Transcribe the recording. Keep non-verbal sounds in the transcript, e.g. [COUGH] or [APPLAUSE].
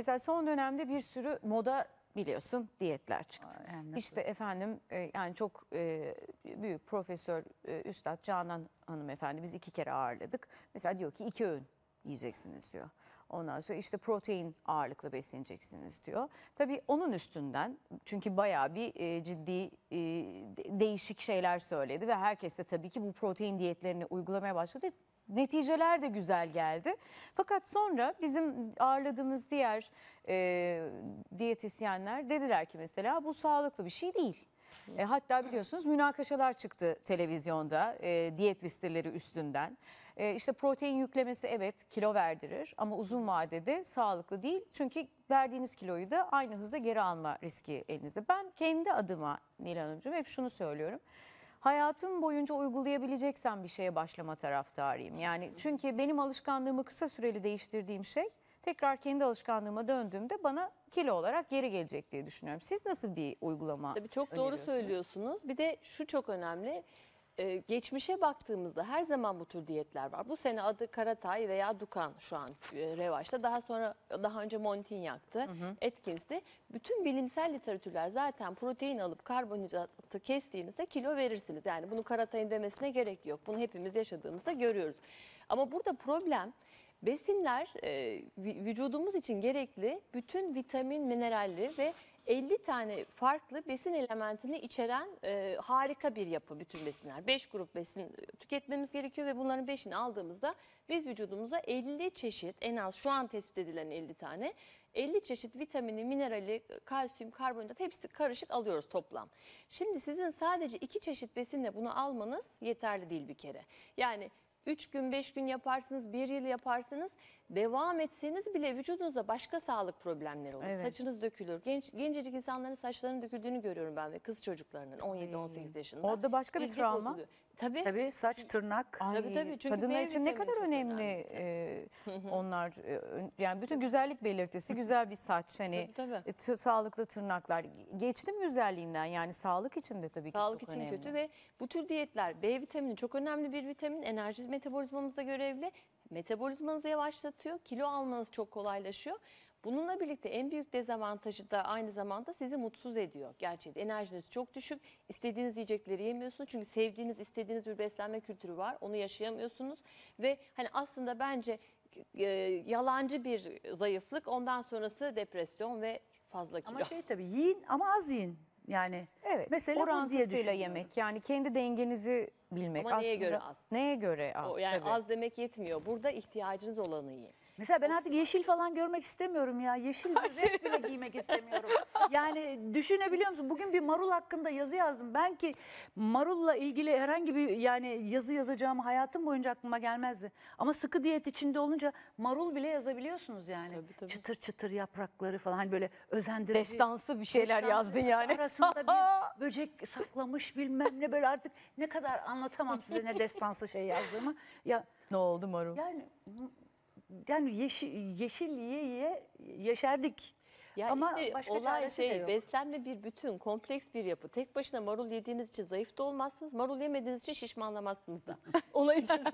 Mesela son dönemde bir sürü moda biliyorsun diyetler çıktı. Hem de işte efendim e, yani çok e, büyük profesör e, üstad Canan hanımefendi biz iki kere ağırladık. Mesela diyor ki iki öğün yiyeceksiniz diyor. Ondan sonra işte protein ağırlıklı besleneceksiniz diyor. Tabii onun üstünden çünkü bayağı bir e, ciddi e, de- değişik şeyler söyledi ve herkes de tabii ki bu protein diyetlerini uygulamaya başladı. Neticeler de güzel geldi. Fakat sonra bizim ağırladığımız diğer e, diyetisyenler dediler ki mesela bu sağlıklı bir şey değil. E, hatta biliyorsunuz münakaşalar çıktı televizyonda e, diyet listeleri üstünden. E, işte protein yüklemesi evet kilo verdirir ama uzun vadede sağlıklı değil. Çünkü verdiğiniz kiloyu da aynı hızda geri alma riski elinizde. Ben kendi adıma Nil Hanımcığım hep şunu söylüyorum. Hayatım boyunca uygulayabileceksem bir şeye başlama taraftarıyım. Yani çünkü benim alışkanlığımı kısa süreli değiştirdiğim şey tekrar kendi alışkanlığıma döndüğümde bana kilo olarak geri gelecek diye düşünüyorum. Siz nasıl bir uygulama Tabii çok doğru söylüyorsunuz. Bir de şu çok önemli. Ee, geçmişe baktığımızda her zaman bu tür diyetler var. Bu sene adı Karatay veya Dukan şu an e, revaçta. Daha sonra daha önce Montignac'tı, Atkins'ti. Bütün bilimsel literatürler zaten protein alıp karbonhidratı kestiğinizde kilo verirsiniz. Yani bunu Karatay'ın demesine gerek yok. Bunu hepimiz yaşadığımızda görüyoruz. Ama burada problem besinler e, vü- vücudumuz için gerekli bütün vitamin, mineralli ve 50 tane farklı besin elementini içeren e, harika bir yapı bütün besinler. 5 grup besin tüketmemiz gerekiyor ve bunların 5'ini aldığımızda biz vücudumuza 50 çeşit en az şu an tespit edilen 50 tane 50 çeşit vitamini, minerali, kalsiyum, karbonhidrat hepsi karışık alıyoruz toplam. Şimdi sizin sadece iki çeşit besinle bunu almanız yeterli değil bir kere. Yani 3 gün 5 gün yaparsınız, 1 yıl yaparsınız. Devam etseniz bile vücudunuzda başka sağlık problemleri olur. Evet. Saçınız dökülür. Genç gencecik insanların saçlarının döküldüğünü görüyorum ben ve kız çocuklarının 17-18 yaşında. Orada başka bir Cildi travma. bozuluyor. Tabii. Tabii saç, tırnak. Ay, Tabii, tabii. Çünkü kadınlar için ne kadar önemli, önemli. e, onlar e, yani bütün güzellik belirtisi güzel bir saç hani Tabii, tabii. e, sağlıklı tırnaklar geçtim güzelliğinden yani sağlık için de tabii ki Sağlık çok için önemli. kötü ve bu tür diyetler B vitamini çok önemli bir vitamin. Enerji metabolizmamızda görevli. Metabolizmanızı yavaşlatıyor. Kilo almanız çok kolaylaşıyor. Bununla birlikte en büyük dezavantajı da aynı zamanda sizi mutsuz ediyor. Gerçekten enerjiniz çok düşük. İstediğiniz yiyecekleri yemiyorsunuz. Çünkü sevdiğiniz, istediğiniz bir beslenme kültürü var. Onu yaşayamıyorsunuz. Ve hani aslında bence e, yalancı bir zayıflık. Ondan sonrası depresyon ve fazla kilo. Ama şey tabii yiyin ama az yiyin. Yani Evet. Mesele bu diye orantısıyla düşünüyorum. yemek yani kendi dengenizi bilmek Ama neye aslında. göre az? Neye göre az? O yani tabii. az demek yetmiyor. Burada ihtiyacınız olanı yiyin. Mesela ben artık yeşil falan görmek istemiyorum ya. Yeşil bir renk bile giymek istemiyorum. Yani düşünebiliyor musun? Bugün bir marul hakkında yazı yazdım. Ben ki marulla ilgili herhangi bir yani yazı yazacağım hayatım boyunca aklıma gelmezdi. Ama sıkı diyet içinde olunca marul bile yazabiliyorsunuz yani. Tabii, tabii. Çıtır çıtır yaprakları falan hani böyle özendirici. Destansı bir şeyler yazdın yani. Arasında bir [LAUGHS] böcek saklamış bilmem ne böyle artık ne kadar anlatamam size ne destansı şey yazdığımı. Ya ne oldu Marul? yani yani yeşil, yeşil yiye yiye yeşerdik. Ya Ama işte başka olay de şey yok. beslenme bir bütün, kompleks bir yapı. Tek başına marul yediğiniz için zayıf da olmazsınız. Marul yemediğiniz için şişmanlamazsınız da. [LAUGHS] Olay için.